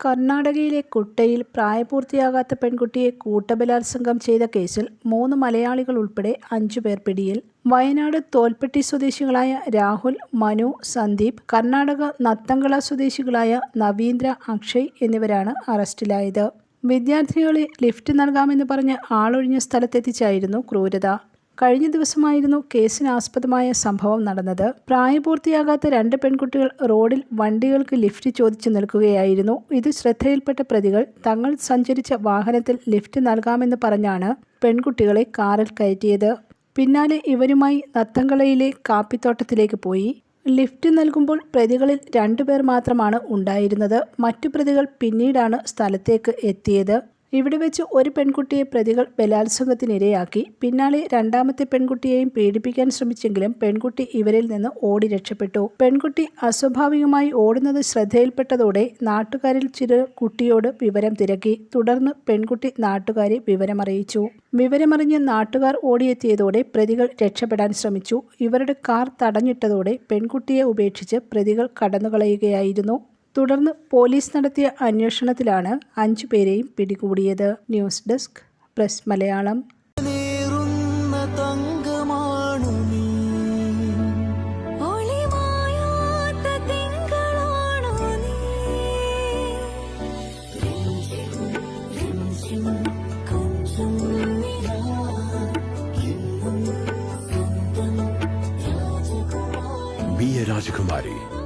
കർണാടകയിലെ കുട്ടയിൽ പ്രായപൂർത്തിയാകാത്ത പെൺകുട്ടിയെ കൂട്ടബലാത്സംഗം ചെയ്ത കേസിൽ മൂന്ന് മലയാളികൾ ഉൾപ്പെടെ അഞ്ചു പേർ പിടിയിൽ. വയനാട് തോൽപ്പെട്ടി സ്വദേശികളായ രാഹുൽ, മനു, സന്ദീപ്, കർണാടക നത്തങ്കള സ്വദേശികളായ നവീന്ദ്ര, അക്ഷയ് എന്നിവരാണ് അറസ്റ്റിലായത്. വിദ്യാർത്ഥികളെ ലിഫ്റ്റ് നൽകാമെന്ന് പറഞ്ഞ് ആളൊഴിഞ്ഞ സ്ഥലത്തെത്തിച്ചായിരുന്നു ക്രൂരത. കഴിഞ്ഞ ദിവസമായിരുന്നു കേസിനാസ്പദമായ സംഭവം നടന്നത്. പ്രായപൂർത്തിയാകാത്ത രണ്ട് പെൺകുട്ടികൾ റോഡിൽ വണ്ടികൾക്ക് ലിഫ്റ്റ് ചോദിച്ചു നിൽക്കുകയായിരുന്നു. ഇത് ശ്രദ്ധയിൽപ്പെട്ട പ്രതികൾ തങ്ങൾ സഞ്ചരിച്ച വാഹനത്തിൽ ലിഫ്റ്റ് നൽകാമെന്ന് പറഞ്ഞാണ് പെൺകുട്ടികളെ കാറിൽ കയറ്റിയത്. പിന്നാലെ ഇവരുമായി നത്തങ്കളയിലെ കാപ്പിത്തോട്ടത്തിലേക്ക് പോയി. ലിഫ്റ്റ് നൽകുമ്പോൾ പ്രതികളിൽ രണ്ടുപേർ മാത്രമാണ് ഉണ്ടായിരുന്നത്. മറ്റു പ്രതികൾ പിന്നീടാണ് സ്ഥലത്തേക്ക് എത്തിയത്. ഇവിടെ വെച്ച് ഒരു പെൺകുട്ടിയെ പ്രതികൾ ബലാത്സംഗത്തിനിരയാക്കി. പിന്നാലെ രണ്ടാമത്തെ പെൺകുട്ടിയെയും പീഡിപ്പിക്കാൻ ശ്രമിച്ചെങ്കിലും പെൺകുട്ടി ഇവരിൽ നിന്ന് ഓടി രക്ഷപ്പെട്ടു. പെൺകുട്ടി അസ്വാഭാവികമായി ഓടുന്നത് ശ്രദ്ധയിൽപ്പെട്ടതോടെ നാട്ടുകാരിൽ ചിലർ കുട്ടിയോട് വിവരം തിരക്കി. തുടർന്ന് പെൺകുട്ടി നാട്ടുകാരെ വിവരമറിയിച്ചു. വിവരമറിഞ്ഞ് നാട്ടുകാർ ഓടിയെത്തിയതോടെ പ്രതികൾ രക്ഷപ്പെടാൻ ശ്രമിച്ചു. ഇവരുടെ കാർ തടഞ്ഞിട്ടതോടെ പെൺകുട്ടിയെ ഉപേക്ഷിച്ച് പ്രതികൾ കടന്നുകളയുകയായിരുന്നു. തുടർന്ന് പോലീസ് നടത്തിയ അന്വേഷണത്തിലാണ് അഞ്ചു പേരെയും പിടികൂടിയത്. News desk press Malayalam. Be a Rajakumari.